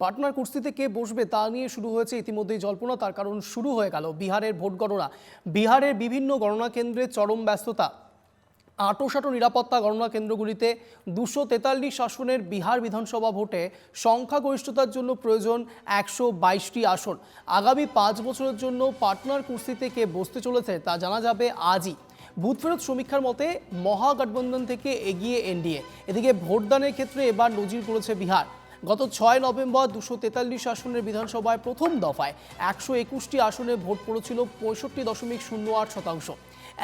পাটনার কুস্তিতে কে বসবে তা নিয়ে শুরু হয়েছে ইতিমধ্যেই জল্পনা, তার কারণ শুরু হয়ে গেল বিহারের ভোট গণনা। বিহারের বিভিন্ন গণনা কেন্দ্রে চরম ব্যস্ততা। আটোসাটো নিরাপত্তা গণনা কেন্দ্রগুলিতে দুশো তেতাল্লিশ আসনের বিহার বিধানসভা ভোটে সংখ্যাগরিষ্ঠতার জন্য প্রয়োজন একশো বাইশটি আসন। আগামী পাঁচ বছরের জন্য পার্টনার কুর্সিতে কে বসতে চলেছে তা জানা যাবে আজই। বুথ ফেরত সমীক্ষার মতে মহাগঠবন্ধন থেকে এগিয়ে এনডিএ। এদিকে ভোটদানের ক্ষেত্রে এবার নজির করেছে বিহার। গত ছয় নভেম্বর দুশো তেতাল্লিশ আসনের বিধানসভায় প্রথম দফায় একশো একুশটি আসনে ভোট পড়েছিল পঁয়ষট্টি দশমিক শূন্য আট শতাংশ।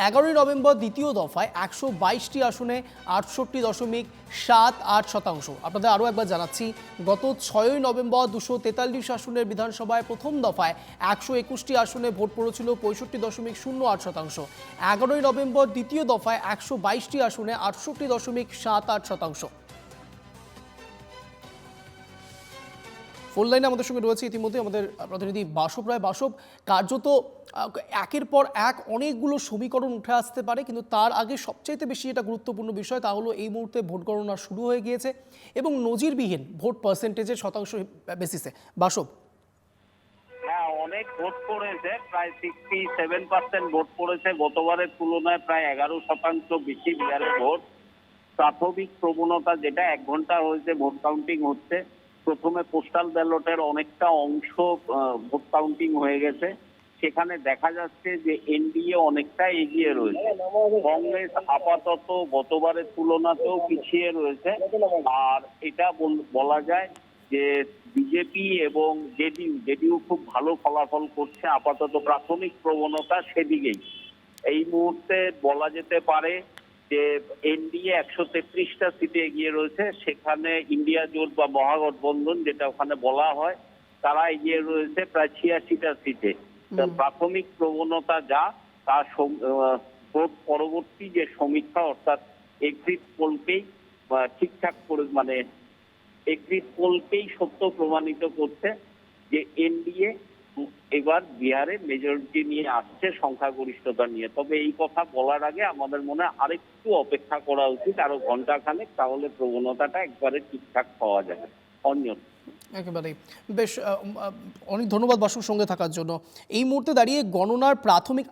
এগারোই নভেম্বর দ্বিতীয় দফায় একশো বাইশটি আসনে আটষট্টি দশমিক সাত আট শতাংশ। আপনাদের আরও একবার জানাচ্ছি, গত ছয়ই নভেম্বর দুশো তেতাল্লিশ আসনের বিধানসভায় প্রথম দফায় একশো একুশটি আসনে ভোট পড়েছিল পঁয়ষট্টি দশমিক শূন্য আট শতাংশ। এগারোই নভেম্বর দ্বিতীয় দফায় একশো বাইশটি আসনে আটষট্টি দশমিক সাত আট শতাংশ। ফোন লাইনে আমাদের সঙ্গে রয়েছে ইতিমধ্যে আমাদের প্রতিনিধি বাসব রায়। বাসব, কার্যত একের পর এক অনেকগুলো সমীকরণ উঠে আসতে পারে, কিন্তু তার আগে সবচাইতে বেশি যেটা গুরুত্বপূর্ণ বিষয়, তা হলো এই মুহূর্তে ভোট গণনা শুরু হয়ে গিয়েছে এবং নজিরবিহীন ভোট পার্সেন্টেজের শতাংশ বেসিসে বাসব। হ্যাঁ অনেক ভোট পড়েছে, প্রায় সিক্সটি সেভেন পার্সেন্ট ভোট পড়েছে, গতবারের তুলনায় প্রায় এগারো শতাংশ বেশি বিহারে ভোট। প্রাথমিক প্রবণতা যেটা, এক ঘণ্টা হয়েছে, ভোট কাউন্টিং হচ্ছে। প্রথমে পোস্টাল ব্যালটের অনেকটা অংশ ভোট কাউন্টিং হয়ে গেছে। সেখানে দেখা যাচ্ছে যে এনডিএ অনেকটা এগিয়ে রয়েছে। কংগ্রেস আপাতত গতবারের তুলনাতেও পিছিয়ে রয়েছে। আর এটা বলা যায় যে বিজেপি এবং জেডিইউ জেডিইউ খুব ভালো ফলাফল করছে, আপাতত প্রাথমিক প্রবণতা সেদিকেই। এই মুহূর্তে বলা যেতে পারে যে এনডিএ একশো তেত্রিশটা সিটে এগিয়ে রয়েছে সেখানে ইন্ডিয়া জোট বা মহাগঠবন্ধন যেটা ওখানে বলা হয় তারা এগিয়ে রয়েছে প্রায় ছিয়াশিটা সিটে। প্রাথমিক প্রবণতা যা তা সম- আহ, ভোট পরবর্তী যে সমীক্ষা অর্থাৎ এক্সিট পোলকেই ঠিকঠাক করে মানে এক্সিট পোলকেই সত্য প্রমাণিত করছে যে এনডিএ এবার বিহারে মেজরিটি নিয়ে আসছে সংখ্যাগরিষ্ঠতা নিয়ে। তবে এই কথা বলার আগে আমাদের মনে আরেকটু অপেক্ষা করা উচিত আরও ঘণ্টা খানেক তাহলে প্রবণতাটা একবারে ঠিকঠাক পাওয়া যাবে। অন্য একেবারেই। বেশ অনেক ধন্যবাদ বাসুর সঙ্গে থাকার জন্য। এই মুহূর্তে দাঁড়িয়ে গণনার প্রাথমিক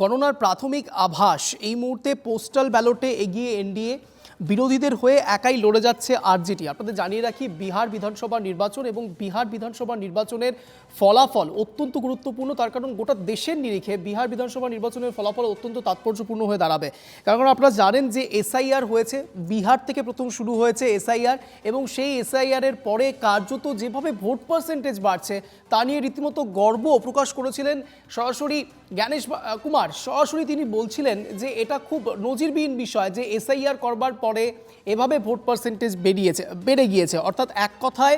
গণনার প্রাথমিক আভাস, এই মুহূর্তে পোস্টাল ব্যালটে এগিয়ে এনডিএ বিরোধীদের হয়ে একাই লড়ে যাচ্ছে আরজেটি আপনাদের জানিয়ে রাখি, বিহার বিধানসভা নির্বাচন এবং বিহার বিধানসভা নির্বাচনের ফলাফল অত্যন্ত গুরুত্বপূর্ণ। তার কারণ গোটা দেশের নিরিখে বিহার বিধানসভা নির্বাচনের ফলাফল অত্যন্ত তাৎপর্যপূর্ণ হয়ে দাঁড়াবে। কারণ আপনারা জানেন যে এসআইআর হয়েছে, বিহার থেকে প্রথম শুরু হয়েছে এসআইআর এবং সেই এসআইআর এর পরে কার্যত যেভাবে ভোট পার্সেন্টেজ বাড়ছে, তা নিয়ে রীতিমতো গর্ব প্রকাশ করেছিলেন সরাসরি জ্ঞানেশ কুমার। সরাসরি তিনি বলছিলেন যে এটা খুব নজিরবিহীন বিষয় যে এসআইআর করবার পরে এভাবে ভোট পার্সেন্টেজ বেরিয়েছে বেড়ে গিয়েছে। অর্থাৎ এক কথায়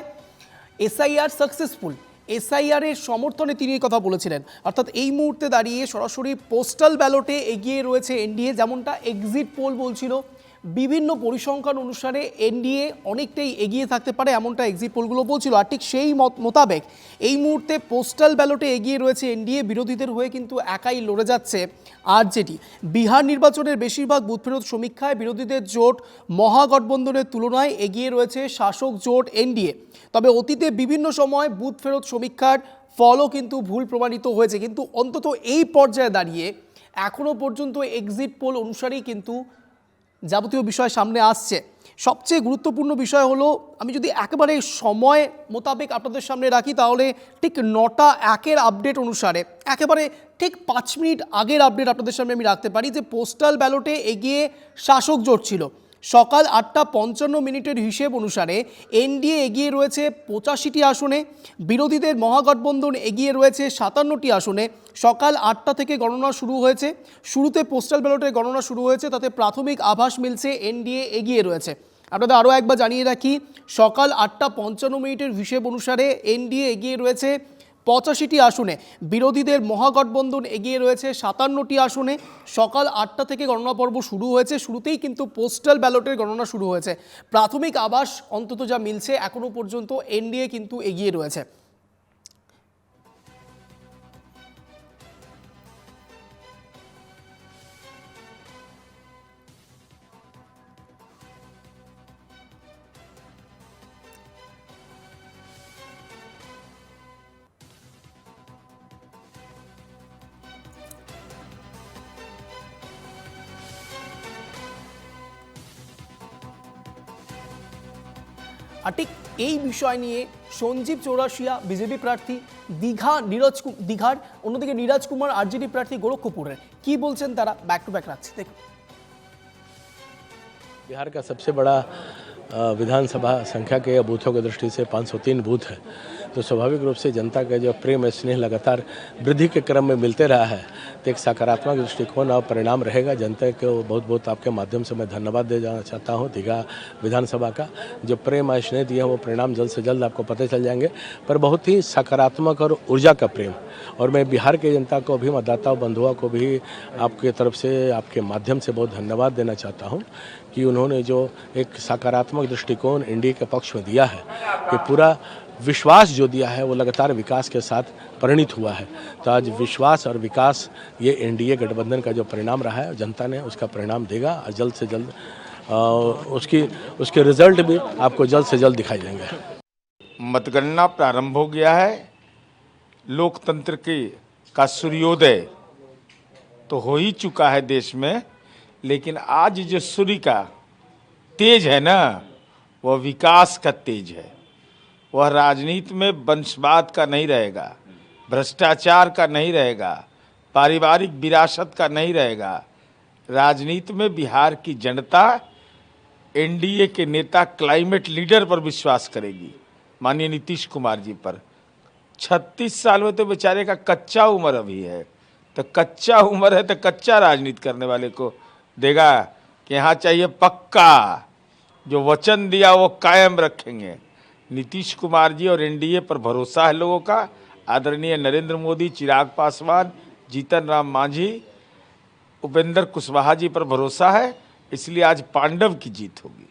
এসআইআর সাকসেসফুল এসআইআর এর সমর্থনে তিনি এই কথা বলেছিলেন। অর্থাৎ এই মুহূর্তে দাঁড়িয়ে সরাসরি পোস্টাল ব্যালটে এগিয়ে রয়েছে এনডিএ যেমনটা এক্সিট পোল বলছিল। বিভিন্ন পরিসংখ্যান অনুসারে এনডিএ অনেকটাই এগিয়ে থাকতে পারে এমনটা এক্সিট পোলগুলো বলছিল। আর ঠিক সেই মত মোতাবেক এই মুহূর্তে পোস্টাল ব্যালটে এগিয়ে রয়েছে এনডিএ বিরোধীদের হয়ে কিন্তু একাই লড়ে যাচ্ছে আরজেডি বিহার নির্বাচনের বেশিরভাগ বুথ ফেরত সমীক্ষায় বিরোধীদের জোট মহাগঠবন্ধনের তুলনায় এগিয়ে রয়েছে শাসক জোট এনডিএ তবে অতীতে বিভিন্ন সময় বুথ ফেরত সমীক্ষার ফলও কিন্তু ভুল প্রমাণিত হয়েছে। কিন্তু অন্তত এই পর্যায়ে দাঁড়িয়ে এখনও পর্যন্ত এক্সিট পোল অনুসারেই কিন্তু যাবতীয় বিষয় সামনে আসছে। সবচেয়ে গুরুত্বপূর্ণ বিষয় হলো, আমি যদি একেবারে সময় মোতাবেক আপনাদের সামনে রাখি, তাহলে ঠিক নটা একের আপডেট অনুসারে, একেবারে ঠিক পাঁচ মিনিট আগের আপডেট আপনাদের সামনে আমি রাখতে পারি যে পোস্টাল ব্যালটে এগিয়ে শাসক জোট ছিল। সকাল আটটা পঞ্চান্ন মিনিটের হিসেব অনুসারে এনডিএ এগিয়ে রয়েছে পঁচাশিটি আসনে, বিরোধীদের মহাগঠবন্ধন এগিয়ে রয়েছে সাতান্নটি আসনে। সকাল আটটা থেকে গণনা শুরু হয়েছে। শুরুতে পোস্টাল ব্যালটের গণনা শুরু হয়েছে, তাতে প্রাথমিক আভাস মিলছে এনডিএ এগিয়ে রয়েছে। আপনাদের আরও একবার জানিয়ে রাখি, সকাল আটটা পঞ্চান্ন মিনিটের হিসেব অনুসারে এনডিএ এগিয়ে রয়েছে পঁচাশিটি আসনে। বিরোধীদের মহাগঠবন্ধন এগিয়ে রয়েছে সাতান্নটি আসনে। সকাল আটটা থেকে গণনা পর্ব শুরু হয়েছে। শুরুতেই কিন্তু পোস্টাল ব্যালটের গণনা শুরু হয়েছে। প্রাথমিক আবাস অন্তত যা মিলছে এখনও পর্যন্ত এনডিএ কিন্তু এগিয়ে রয়েছে। আর ঠিক এই বিষয় নিয়ে সঞ্জীব চৌরাশিয়া বিজেপি প্রার্থী দীঘা নীরজ কু- দীঘার অন্যদিকে নীরাজ কুমার আরজেডি প্রার্থী গোরক্ষপুরের কি বলছেন তারা ব্যাক টু ব্যাক রাখছে দেখুন बिहार का सबसे बड़ा अ, विधानसभा संख्या के या बूथों की दृष्टि से 503 बूथ है तो स्वाभाविक रूप से जनता का जो प्रेम स्नेह लगातार वृद्धि के क्रम में मिलते रहा है तो एक सकारात्मक दृष्टिकोण और परिणाम रहेगा। जनता को बहुत बहुत आपके माध्यम से मैं धन्यवाद दे जाना चाहता हूँ दीघा विधानसभा का। जो प्रेम और स्नेह दिया वो परिणाम जल्द से जल्द आपको पता चल जाएँगे। पर बहुत ही सकारात्मक और ऊर्जा का प्रेम। और मैं बिहार के जनता को भी, मतदाताओं, बंधुओं को भी आपके तरफ़ से, आपके माध्यम से बहुत धन्यवाद देना चाहता हूँ कि उन्होंने जो एक सकारात्मक दृष्टिकोण इंडिया के पक्ष में दिया है कि पूरा विश्वास जो दिया है वो लगातार विकास के साथ परिणित हुआ है। तो आज विश्वास और विकास, ये एनडीए गठबंधन का जो परिणाम रहा है, जनता ने उसका परिणाम देगा और जल्द से जल्द उसकी, उसके रिज़ल्ट भी आपको जल्द से जल्द दिखाई देंगे। मतगणना प्रारंभ हो गया है। लोकतंत्र के, का सूर्योदय तो हो ही चुका है देश में, लेकिन आज जो सूर्य का तेज है ना, वह विकास का तेज है। वह राजनीति में वंशवाद का नहीं रहेगा, भ्रष्टाचार का नहीं रहेगा, पारिवारिक विरासत का नहीं रहेगा। राजनीति में बिहार की जनता एनडीए के नेता क्लाइमेट लीडर पर विश्वास करेगी। माननीय नीतीश कुमार जी पर। 36 साल में तो बेचारे का कच्चा उम्र अभी है। तो कच्चा उम्र है तो कच्चा राजनीति करने वाले को देगा कि यहाँ चाहिए पक्का, जो वचन दिया वो कायम रखेंगे। नीतीश कुमार जी और एनडीए पर भरोसा है लोगों का। आदरणीय नरेंद्र मोदी, चिराग पासवान, जीतन राम मांझी, उपेंद्र कुशवाहा जी पर भरोसा है, इसलिए आज पांडव की जीत होगी।